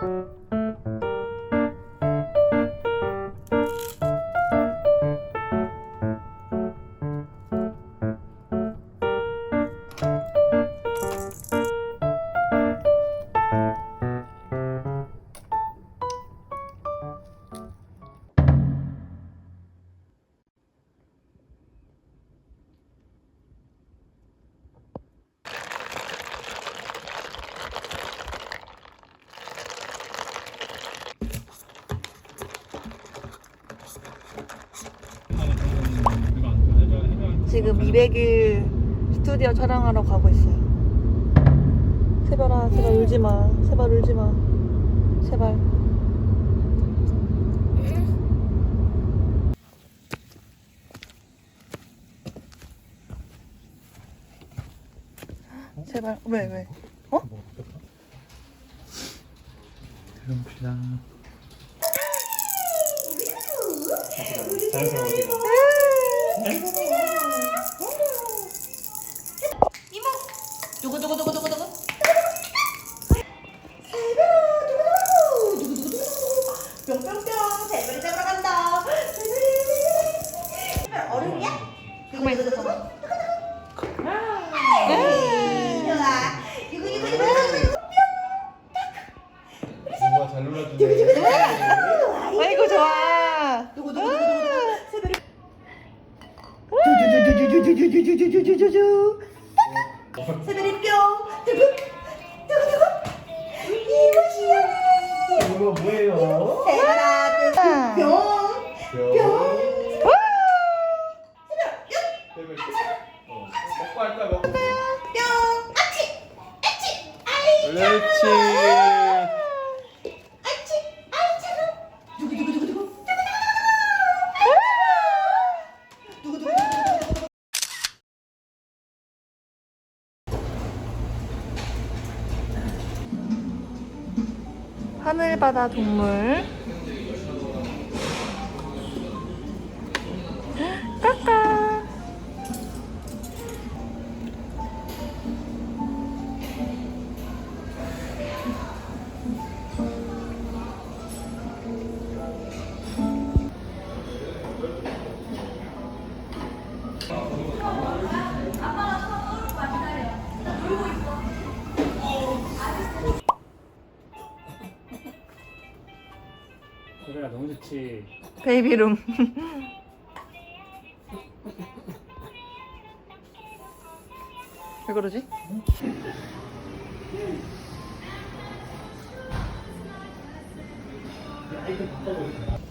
Bye. 지금 200일 스튜디오 촬영하러 가고 있어요. 세별아, 제발 울지 마. 세발 울지 마. 제발. 제발. 왜, 왜? 어? 들어봅시다. 두고 두고 두고 두고 두고. 뿅뿅뿅 새별이 잡으러 간다. 새별 얼음이야? 가만 있어 가만. 누가 잘 놀아주네. 아이고 좋아. 누구 누구 누구 누구. 새별이. 새들이 뿅. 두근 두근 두근 이거 이거 뭐예요? 새들아 뿅뿅. 어, 어, 먹고 할까 먹고? 뿅. 아치 아치. 아이 뿅! 바다 동물 노래가 너무 좋지. 베이비룸. 왜 그러지? 야,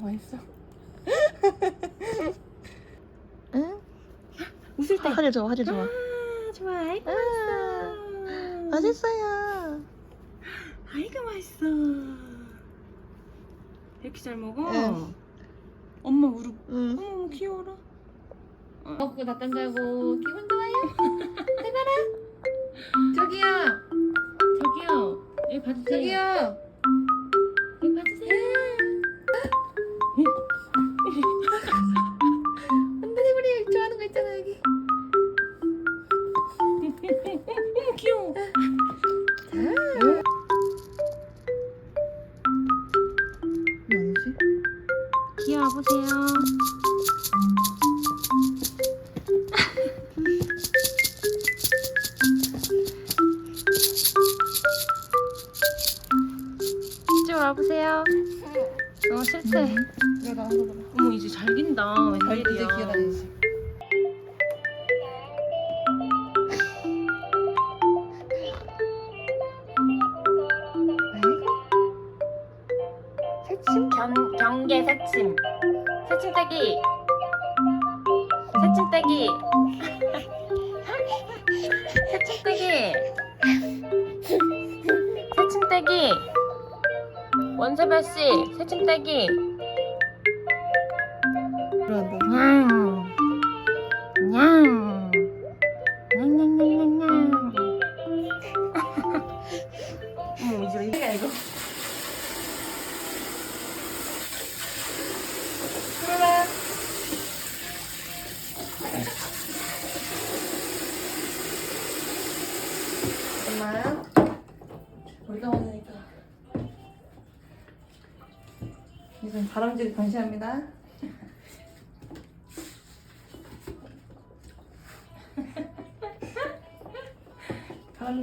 맛있어 응? 웃을 때. 화질 좋아 화질 좋아 아, 좋아. 아이고 아, 맛있어. 맛있어요 아이고 맛있어. 이렇게 잘 먹어? 응. 엄마 우르. 응. 어머 귀여워라. 먹고 났던 자고 기분 좋아요? 해봐라 저기요 저기요. 여기 봐주세요. 저기요 어, 별도 기가 되지. 새침? 경, 경계 새침. 새침떼기. 새침떼기. 새침떼기. 새침떼기. 원세별 씨, 새침떼기. 그런다 냥. 냥. 왔으니까 다람쥐 감시합니다.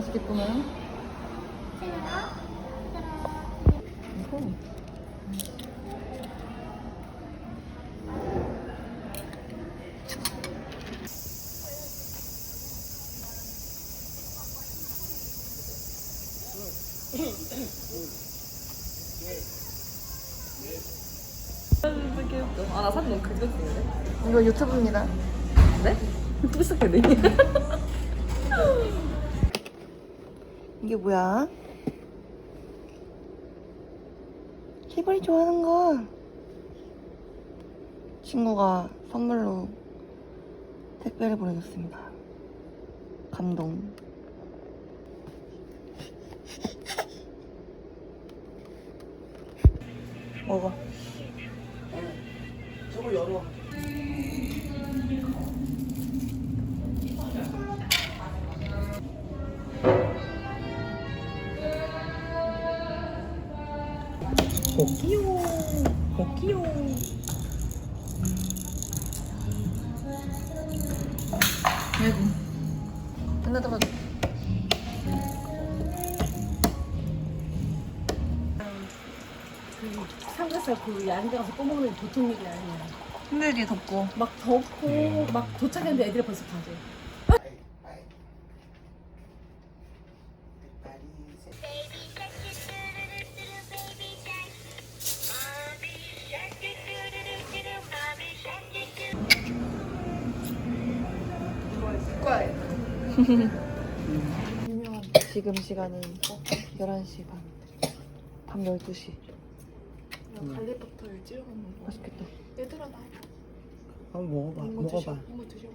맛있겠구만. 아나 사진 너무 그지 같은데? 이거 유튜브입니다. 네? 뿌듯하네 이게 뭐야? 희벌이 좋아하는 거. 친구가 선물로 택배를 보내줬습니다. 감동. 먹어. 끝나자마자. 삼겹살 그 야간 가서 꺼먹는 게 보통 일이 아니야. 힘들게 덥고. 막 덥고 막 도착했는데 애들이 벌써 가죠. 지금 시간은 11시 반. 밤 12시. 갈릭버터를 찍어 먹는 거. 맛있겠다. 얘들아 나 한번 먹어봐. 먹어봐. 한번 드셔봐.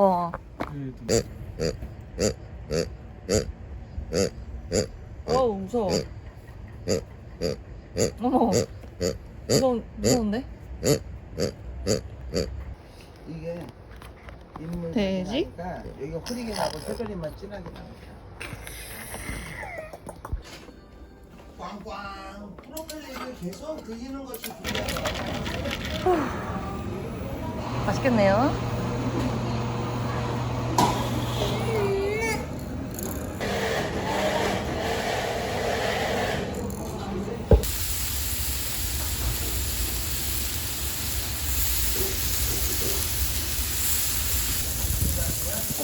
어. 어우, 무서워. 어머. 무서운, 무서운데? 이게 인물 돼지? 여기 흐리게 나고 색깔이만 진하게 나니까. 꽝꽝 프로펠러를 계속 들리는 것이 중요하다. 맛있겠네요.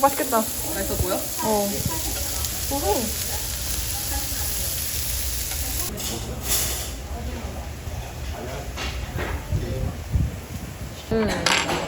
맛있겠다. 맛있어 보여? 어. 오호. 음.